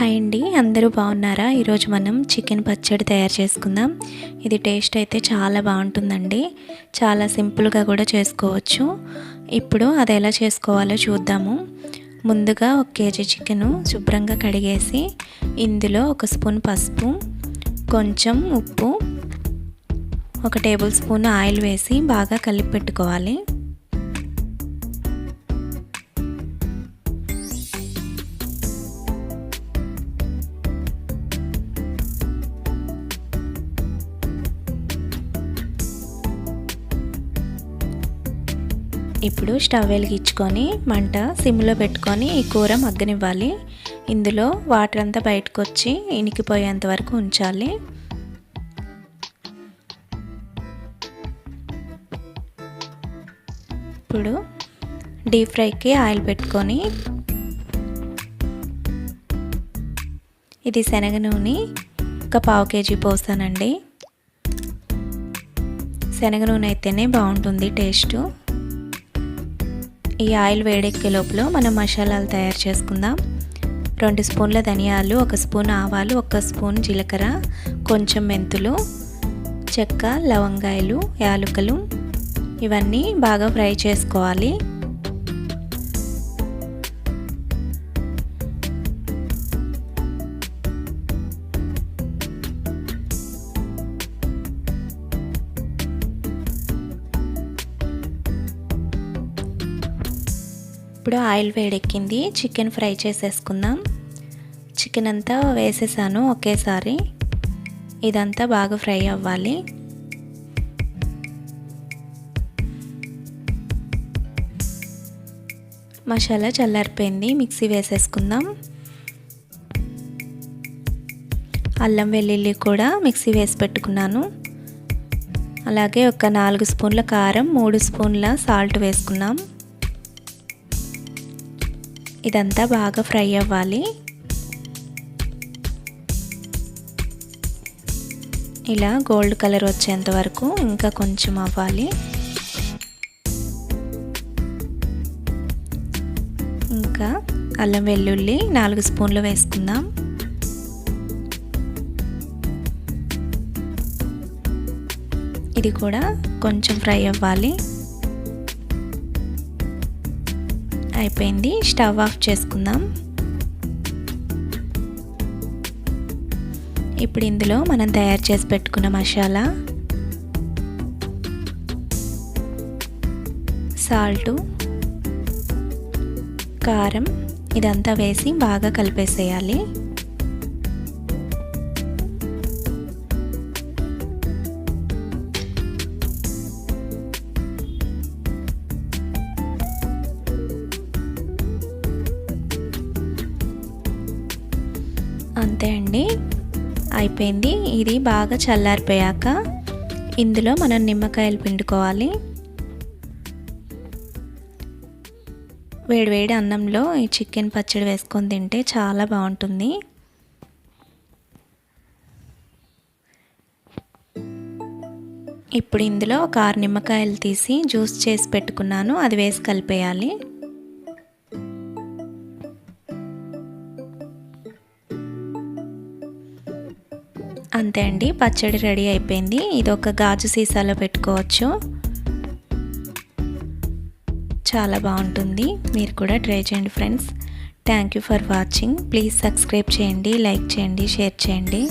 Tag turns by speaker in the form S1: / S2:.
S1: Hi అండి అందరూ బాగున్నారా? ఈరోజు మనం చికెన్ పచ్చడి తయారు చేసుకుందాం. ఇది టేస్ట్ అయితే చాలా బాగుంటుందండి. చాలా సింపుల్గా కూడా చేసుకోవచ్చు. ఇప్పుడు అది ఎలా చేసుకోవాలో చూద్దాము. ముందుగా ఒక కేజీ చికెను శుభ్రంగా కడిగేసి ఇందులో ఒక స్పూన్ పసుపు కొంచెం ఉప్పు ఒక టేబుల్ స్పూన్ ఆయిల్ వేసి బాగా కలిపి పెట్టుకోవాలి. ఇప్పుడు స్టవ్ వెలిగించుకొని మంట సిమ్లో పెట్టుకొని ఈ కూర మగ్గనివ్వాలి. ఇందులో వాటర్ అంతా బయటకు వచ్చి ఇనికిపోయేంత వరకు ఉంచాలి. ఇప్పుడు డీప్ ఫ్రైకి ఆయిల్ పెట్టుకొని ఇది శనగ నూనె ఒక పావు కేజీ పోస్తానండి శనగ నూనె అయితేనే బాగుంటుంది టేస్ట్. ఈ ఆయిల్ వేడెక్కే లోపల మనం మసాలాలు తయారు చేసుకుందాం. రెండు స్పూన్ల ధనియాలు ఒక స్పూన్ ఆవాలు ఒక స్పూన్ జీలకర్ర కొంచెం మెంతులు చెక్క లవంగాయలు యాలకులు ఇవన్నీ బాగా ఫ్రై చేసుకోవాలి. ఇప్పుడు ఆయిల్ వేడెక్కింది. చికెన్ ఫ్రై చేసేసుకుందాం. చికెన్ అంతా వేసేసాను ఒకేసారి. ఇదంతా బాగా ఫ్రై అవ్వాలి. మసాలా చల్లారిపోయింది. మిక్సీ వేసేసుకుందాం. అల్లం వెల్లుల్లి కూడా మిక్సీ వేసి పెట్టుకున్నాను. అలాగే ఒక నాలుగు స్పూన్ల కారం మూడు స్పూన్ల సాల్ట్ వేసుకున్నాం. ఇదంతా బాగా ఫ్రై అవ్వాలి. ఇలా గోల్డ్ కలర్ వచ్చేంత వరకు ఇంకా కొంచెం అవ్వాలి. ఇంకా అల్లం వెల్లుల్లి నాలుగు స్పూన్లు వేసుకుందాం. ఇది కూడా కొంచెం ఫ్రై అవ్వాలి. అయిపోయింది. స్టవ్ ఆఫ్ చేసుకుందాం. ఇప్పుడు ఇందులో మనం తయారు చేసి పెట్టుకున్న మసాలా సాల్టు కారం ఇదంతా వేసి బాగా కలిపేసేయాలి. అంతే అండి. అయిపోయింది. ఇది బాగా చల్లారిపోయాక ఇందులో మనం నిమ్మకాయలు పిండుకోవాలి. వేడివేడి అన్నంలో ఈ చికెన్ పచ్చడి వేసుకొని తింటే చాలా బాగుంటుంది. ఇప్పుడు ఇందులో ఒక ఆరు నిమ్మకాయలు తీసి జ్యూస్ చేసి పెట్టుకున్నాను. అది వేసి కలిపేయాలి. అంతే అండి పచ్చడి రెడీ అయిపోయింది. ఇది ఒక గాజు సీసాలో పెట్టుకోవచ్చు. చాలా బాగుంటుంది. మీరు కూడా ట్రై చేయండి friends. Thank you for watching please subscribe చేయండి లైక్ చేయండి షేర్ చేయండి.